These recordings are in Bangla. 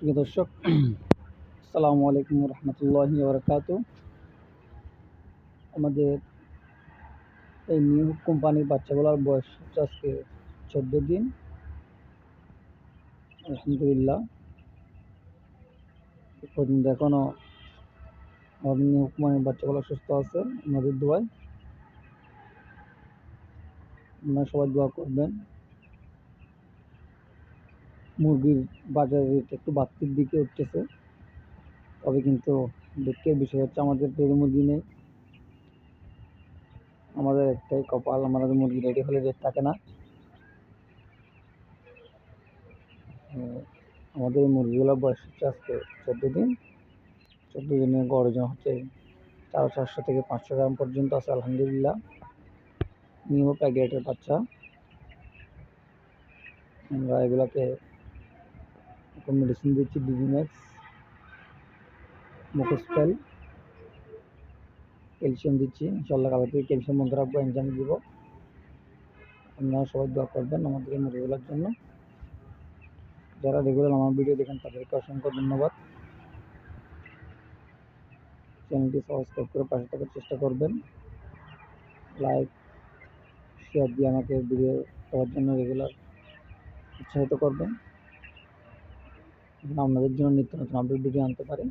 প্রিয় দর্শক, আসসালামু আলাইকুম রহমতুল্লাহি বরকাত আমাদের এই নিউ কোম্পানির বাচ্চাগুলোর বয়স হচ্ছে আজকে চোদ্দ দিন। আলহামদুলিল্লাহ। পর্যন্ত এখনও আমাদের নিউ কোম্পানির বাচ্চাগুলো সুস্থ আছে, আমাদের দোয়ায়। আপনারা সবাই দোয়া করবেন। মুরগির বাজার রেট একটু বাড়তির দিকে উঠতেছে। তবে কিন্তু দুঃখের বিষয় হচ্ছে আমাদের পেড়ে মুরগি নেই। আমাদের একটাই কপাল, আমাদের মুরগি রেডি হলে রেট থাকে না। আমাদের এই মুরগিগুলোর বয়স হচ্ছে আজকে চোদ্দ দিন। চোদ্দ দিনের গড় ওজন হচ্ছে চারশো চারশো থেকে পাঁচশো গ্রাম পর্যন্ত আছে, আলহামদুলিল্লাহ। নিউ প্যাকেটের বাচ্চা। আমরা এগুলোকে এখন মেডিসিন দিচ্ছি ডিজিম্যাক্স মুখোস্পেল ক্যালসিয়াম দিচ্ছি ইনশাল্লাহ কালকে থেকে ক্যালসিয়াম বন্ধ রাখব এনজাম দিব। আপনারা সবাই দোয়া করবেন আমাদের এই মুরগিগুলোর জন্য। যারা রেগুলার আমার ভিডিও দেখেন, তাদেরকে অসংখ্য ধন্যবাদ। চ্যানেলটি সাবস্ক্রাইব করে পাশে থাকার চেষ্টা করবেন। লাইক শেয়ার দিয়ে আমাকে ভিডিও দেওয়ার জন্য রেগুলার উৎসাহিত করবেন। আপনাদের জন্য নিত্য নতুন আপডেট ভিডিও আনতে পারি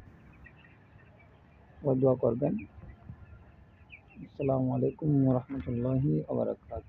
দোয়া করবেন। আসসালামু আলাইকুম রহমতুল্লাহি আবরাকাত